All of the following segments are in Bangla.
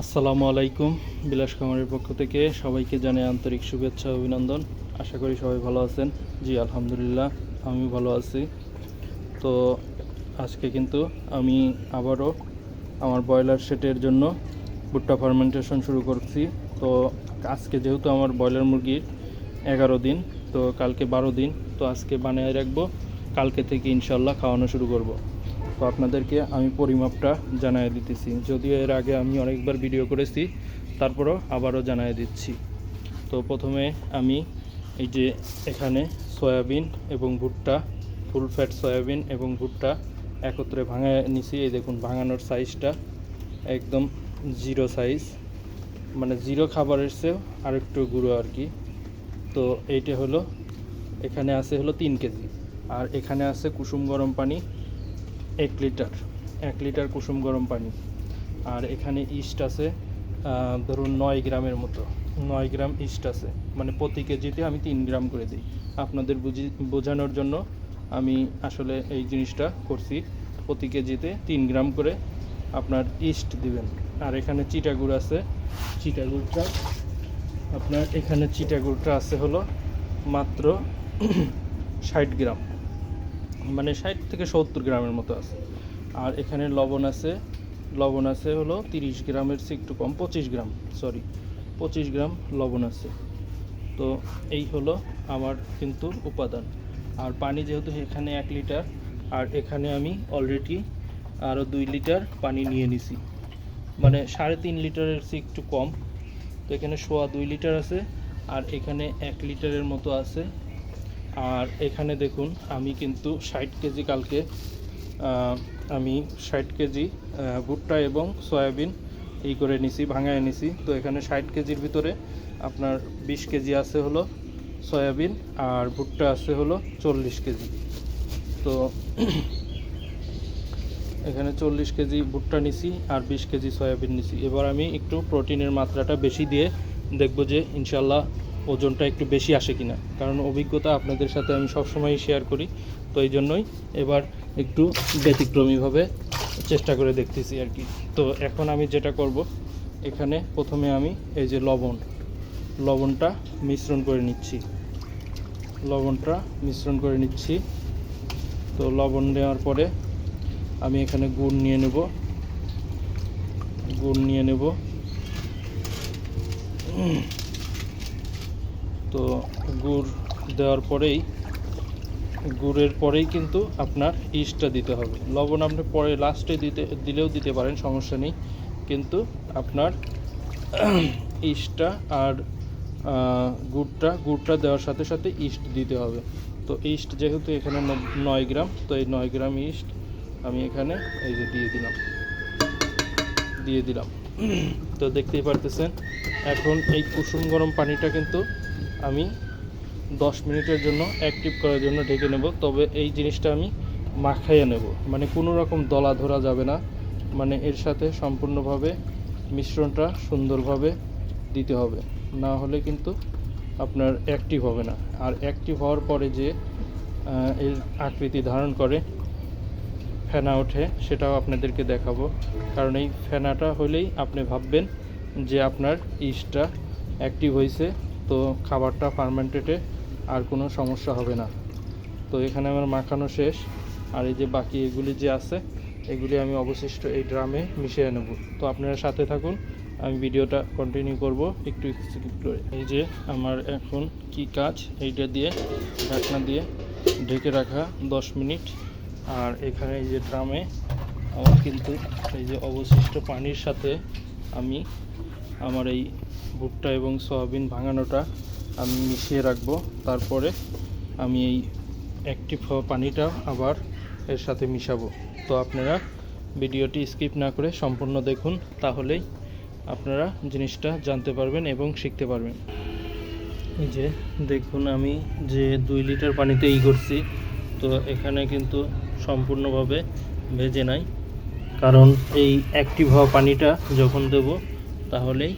আসসালামু আলাইকুম, বিলাস খামারের পক্ষ থেকে সবাইকে জানাই আন্তরিক শুভেচ্ছা অভিনন্দন। আশা করি সবাই ভালো আছেন। জি, আলহামদুলিল্লাহ আমি ভালো আছি। তো আজকে কিন্তু আমি আবারও আমার ব্রয়লার সেটের জন্য ভুট্টা ফার্মেন্টেশন শুরু করছি। তো আজকে যেহেতু আমার ব্রয়লার মুরগির এগারো দিন, তো কালকে বারো দিন, তো আজকে বানিয়ে রাখব। কালকে থেকে ইনশাল্লাহ খাওয়ানো শুরু করব। তো আপনাদেরকে আমি পরিমাপটা জানিয়ে দিতেছি। যদিও এর আগে আমি অনেকবার ভিডিও করেছি, তারপরও আবারও জানিয়ে দিচ্ছি। তো প্রথমে আমি এই যে এখানে সয়াবিন এবং ভুট্টা, ফুল ফ্যাট সয়াবিন এবং ভুট্টা একত্রে ভাঙায় নিছি। এই দেখুন, ভাঙানোর সাইজটা একদম জিরো সাইজ। মানে জিরো খাবারের চেয়েও আরেকটু গুঁড়ো আর কি। তো এইটা হলো, এখানে আছে হলো তিন কেজি। আর এখানে আছে কুসুম গরম পানি এক লিটার এক লিটার কুসুম গরম পানি। আর এখানে ইস্ট আছে ধরুন নয় গ্রামের মতো। নয় গ্রাম ইস্ট আছে মানে প্রতি কেজিতে আমি তিন গ্রাম করে দিই। আপনাদের বুঝি, বোঝানোর জন্য আমি আসলে এই জিনিসটা করছি। প্রতি কেজিতে তিন গ্রাম করে আপনার ইস্ট দিবেন। আর এখানে চিটাগুড় আছে। চিটাগুড়টা আপনার এখানে চিটাগুড়টা আছে হলো মাত্র ষাট গ্রাম। মানে ষাট থেকে সত্তর গ্রামের মতো আছে। আর এখানে লবণ আছে লবণ আছে হলো তিরিশ গ্রামের চেয়ে একটু কম, পঁচিশ গ্রাম সরি পঁচিশ গ্রাম লবণ আছে। তো এই হলো আমার কিন্তু উপাদান। আর পানি যেহেতু এখানে এক লিটার, আর এখানে আমি অলরেডি আরও দুই লিটার পানি নিয়ে নিছি। মানে সাড়ে তিন লিটারের চেয়ে একটু কম। তো এখানে সোয়া দুই লিটার আছে, আর এখানে এক লিটারের মতো আছে আর এখানে দেখুন, আমি কিন্তু ষাট কেজি কালকে আমি ষাট কেজি ভুট্টা এবং সয়াবিন এই করে নিছি, ভাঙায় নিছি। তো এখানে ষাট কেজির ভিতরে আপনার বিশ কেজি আছে হলো সয়াবিন আর ভুট্টা আছে হলো চল্লিশ কেজি। তো এখানে চল্লিশ কেজি ভুট্টা নিছি আর বিশ কেজি সয়াবিন নিছি। এবার আমি একটু প্রোটিনের মাত্রাটা বেশি দিয়ে দেখব যে ইনশাল্লাহ ওজনটা একটু বেশি আসে কিনা। কারণ অভিজ্ঞতা আপনাদের সাথে আমি সবসময়ই শেয়ার করি, তো এই জন্যই এবার একটু ব্যতিক্রমীভাবে চেষ্টা করে দেখতেছি আর কি। তো এখন আমি যেটা করব, এখানে প্রথমে আমি এই যে লবণ, লবণটা মিশ্রণ করে নিচ্ছি। লবণটা মিশ্রণ করে নিচ্ছি। তো লবণ নেওয়ার পরে আমি এখানে গুড় নিয়ে নেব। গুড় নিয়ে নেব। তো গুড় দেওয়ার পরেই, গুড়ের পরেই কিন্তু আপনার ইস্টটা দিতে হবে। লবণ আপনি পরে লাস্টে দিতে, দিলেও দিতে পারেন, সমস্যা নেই। কিন্তু আপনার ইস্টটা আর গুড়টা গুড়টা দেওয়ার সাথে সাথে ইস্ট দিতে হবে। তো ইস্ট যেহেতু এখানে নয় গ্রাম, তো এই নয় গ্রাম ইস্ট আমি এখানে এই যে দিয়ে দিলাম। দিয়ে দিলাম। তো দেখতেই পারতেছেন, এখন এই কুসুম গরম পানিটা কিন্তু আমি দশ মিনিটের জন্য অ্যাক্টিভ করার জন্য ঢেকে নেব। তবে এই জিনিসটা আমি মাখাইয়ে নেব। মানে কোনো রকম দলা ধরা যাবে না। মানে এর সাথে সম্পূর্ণভাবে মিশ্রণটা সুন্দরভাবে দিতে হবে। না হলে কিন্তু আপনার অ্যাক্টিভ হবে না। আর অ্যাক্টিভ হওয়ার পরে যে এর আকৃতি ধারণ করে, ফেনা ওঠে, সেটাও আপনাদেরকে দেখাবো। কারণ এই ফেনাটা হলেই আপনি ভাববেন যে আপনার ইস্টটা অ্যাক্টিভ হয়েছে তো খাবারটা ফার্মেন্টেডে আর কোনো সমস্যা হবে না। তো এখানে আমার মাখানো শেষ। আর এই যে বাকি এগুলি যে আছে, এগুলি আমি অবশিষ্ট এই ড্রামে মিশিয়ে নেব। তো আপনারা সাথে থাকুন, আমি ভিডিওটা কন্টিনিউ করব একটু স্কিপ করে। এই যে আমার এখন কি কাজ, এইটা দিয়ে ঢাকনা দিয়ে ঢেকে রাখা দশ মিনিট। আর এখানে এই যে ড্রামে আমার কিন্তু এই যে অবশিষ্ট পানির সাথে আমি আমার এই ভুট্টা এবং সয়াবিন ভাঙানোটা আমি মিশিয়ে রাখব। তারপরে আমি এই অ্যাক্টিভ হওয়া পানিটা আবার এর সাথে মিশাবো। তো আপনারা ভিডিওটি স্কিপ না করে সম্পূর্ণ দেখুন, তাহলেই আপনারা জিনিসটা জানতে পারবেন এবং শিখতে পারবেন। এই যে দেখুন আমি যে দুই লিটার পানিতে ই করছি, তো এখানে কিন্তু সম্পূর্ণভাবে ভেজে নাই। কারণ এই অ্যাক্টিভ হওয়া পানিটা যখন দেব, তাহলেই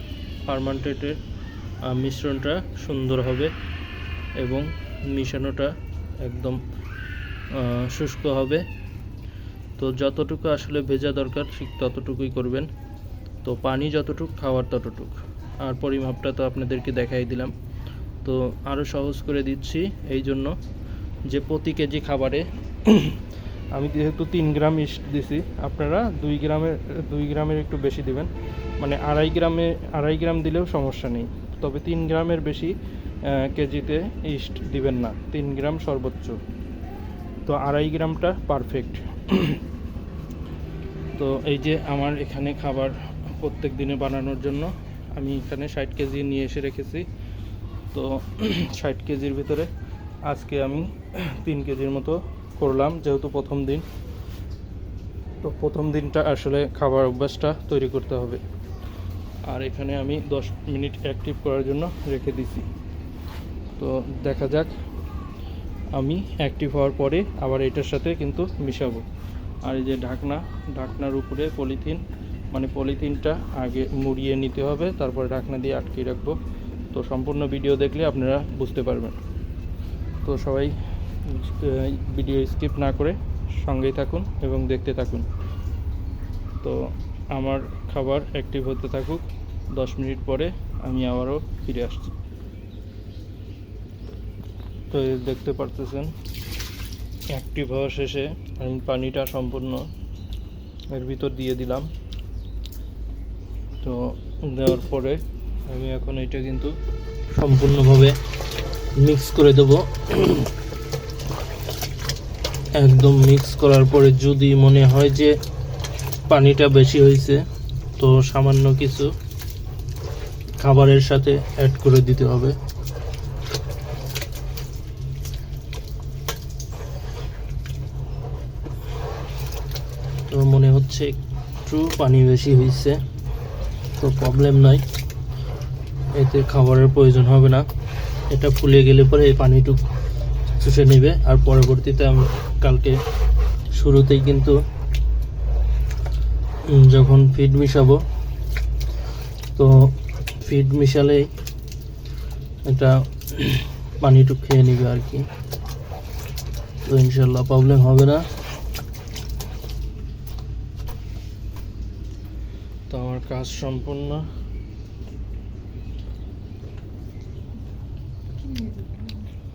ফার্মান্টেটের মিশ্রণটা সুন্দর হবে এবং মিশানোটা একদম শুষ্ক হবে। তো যতটুকু আসলে ভেজা দরকার, ঠিক ততটুকুই করবেন। তো পানি যতটুক, খাওয়ার ততটুক। আর পরিমাপটা তো আপনাদেরকে দেখাই দিলাম। তো আরও সহজ করে দিচ্ছি। এই জন্য যে প্রতি কেজি খাবারে আমি যেহেতু তিন গ্রাম ইস্ট দিছি, আপনারা দুই গ্রামের দুই গ্রামের একটু বেশি দিবেন। মানে আড়াই গ্রামে, আড়াই গ্রাম দিলেও সমস্যা নেই। তবে তিন গ্রামের বেশি কেজিতে ইস্ট দিবেন না। তিন গ্রাম সর্বোচ্চ। তো আড়াই গ্রামটা পারফেক্ট তো এই যে আমার এখানে খাবার প্রত্যেক দিনে বানানোর জন্য, আমি এখানে ষাট কেজি নিয়ে এসে রেখেছি। তো ষাট কেজির ভিতরে আজকে আমি তিন কেজির মতো করলাম, যেহেতু প্রথম দিন। তো প্রথম দিনটা আসলে খাবার অভ্যাসটা তৈরি করতে হবে। আর এখানে আমি দশ মিনিট অ্যাক্টিভ করার জন্য রেখে দিছি। তো দেখা যাক, আমি অ্যাক্টিভ হওয়ার পরে আবার এটার সাথে কিন্তু মিশাবো। আর এই যে ঢাকনা, ঢাকনার উপরে পলিথিন মানে পলিথিনটা আগে মুড়িয়ে নিতে হবে, তারপরে ঢাকনা দিয়ে আটকে রাখব। তো সম্পূর্ণ ভিডিও দেখলে আপনারা বুঝতে পারবেন। তো সবাই ভিডিও স্কিপ না করে সঙ্গেই থাকুন এবং দেখতে থাকুন। তো আমার খাবার অ্যাক্টিভ হতে থাকুক। দশ মিনিট পরে আমি আবারও ফিরে আসছি। তো দেখতে পারতেছেন অ্যাক্টিভ হওয়া শেষে আমি পানিটা সম্পূর্ণ এর ভিতর দিয়ে দিলাম। তো দেওয়ার পরে আমি এখন এটা কিন্তু সম্পূর্ণভাবে মিক্স করে দেব। একদম মিক্স করার পরে যদি মনে হয় যে পানিটা বেশি হয়েছে তো সামান্য কিছু খাবারের সাথে অ্যাড করে দিতে হবে। তো মনে হচ্ছে একটু পানি বেশি হয়েছে তো প্রবলেম নাই। এতে খাবারের প্রয়োজন হবে না। এটা ফুলে গেলে পরে এই পানিটুক চুষে নেবে, আর পরবর্তীতে আমি, কালকে শুরুতেই কিন্তু যখন ফিড মিশাবো, তো ফিড মিশালেই এটা পানিটুক খেয়ে নেবে আর কি। তো ইনশাল্লাহ প্রবলেম হবে না। তো আমার কাজ সম্পূর্ণ।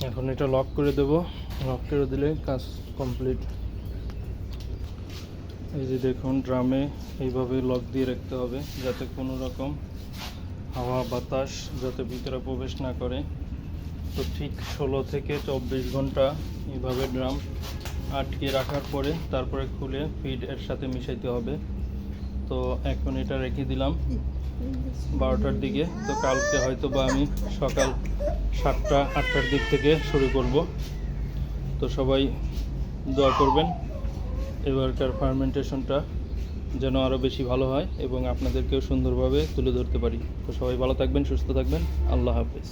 এখন এটা লক করে দেব। লক করে দিলে কাজ কমপ্লিট এই যে দেখুন, ড্রামে এইভাবে লক দিয়ে রাখতে হবে, যাতে কোনো রকম হাওয়া, বাতাস, যাতে ভিতরে প্রবেশ না করে। তো ঠিক ষোলো থেকে চব্বিশ ঘণ্টা এইভাবে ড্রাম আটকে রাখার পরে তারপরে খুলে ফিড এর সাথে মিশাইতে হবে। তো এখন এটা রেখে দিলাম। বারোটার দিকে। তো কালকে হয়তো বা আমি সকাল সাতটা, আটটার দিক থেকে শুরু করব। তো সবাই দোয়া করবেন, এবারকার ফার্মেন্টেশনটা যেন আরও বেশি ভালো হয় এবং আপনাদেরকেও সুন্দরভাবে তুলে ধরতে পারি। তো সবাই ভালো থাকবেন, সুস্থ থাকবেন। আল্লাহ হাফেজ।